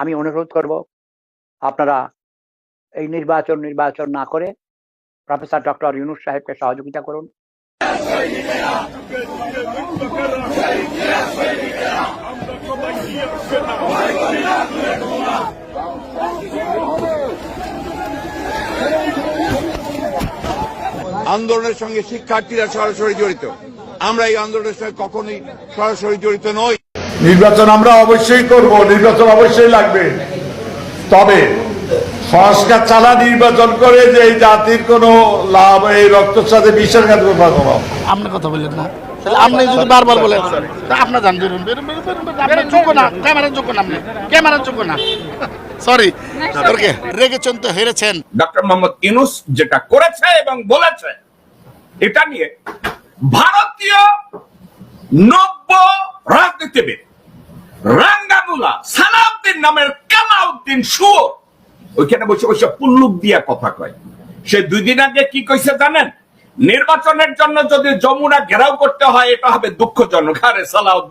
আমি অনুরোধ করব, আপনারা এই নির্বাচন নির্বাচন না করে প্রফেসর ডক্টর ইউনুস সাহেবকে সহযোগিতা করুন। আন্দোলনের সঙ্গে শিক্ষার্থীরা সরাসরি জড়িত। আমরা এই আন্দোলনের সঙ্গে কখনোই সরাসরি জড়িত নই। নির্বাচন আমরা অবশ্যই করব নির্বাচন অবশ্যই লাগবে। তবে সংস্কার চালা নির্বাচন করে যে এই জাতির কোনো লাভ এই রক্তের সাথে বিশ্বাসঘাত করব আপনি কথা বললেন না। তাহলে আপনি যদি বারবার বলেন আপনার বেরোন বেরোন বেরোন যোগ্য না ক্যামেরার যোগ্য না আপনি। ক্যামেরার যোগ্য না। সরি ওকে রেগেছেন তো হেরেছেন। ডক্টর মোহাম্মদ ইনুস যেটা করেছে এবং বলেছে এটা নিয়ে ভারতীয় নব্য রাজনীতিবিদ সালাউদ্দিন নামের সুর ওইখানে বসে বসে পুল্লুক দিয়া কথা কয়। সে আগে কি জানেন? নির্বাচনের জন্য যদি যমুনা ঘেরাও করতে হয়, এটা হবে দুঃখজনক। আরে সালাউদ্দিন।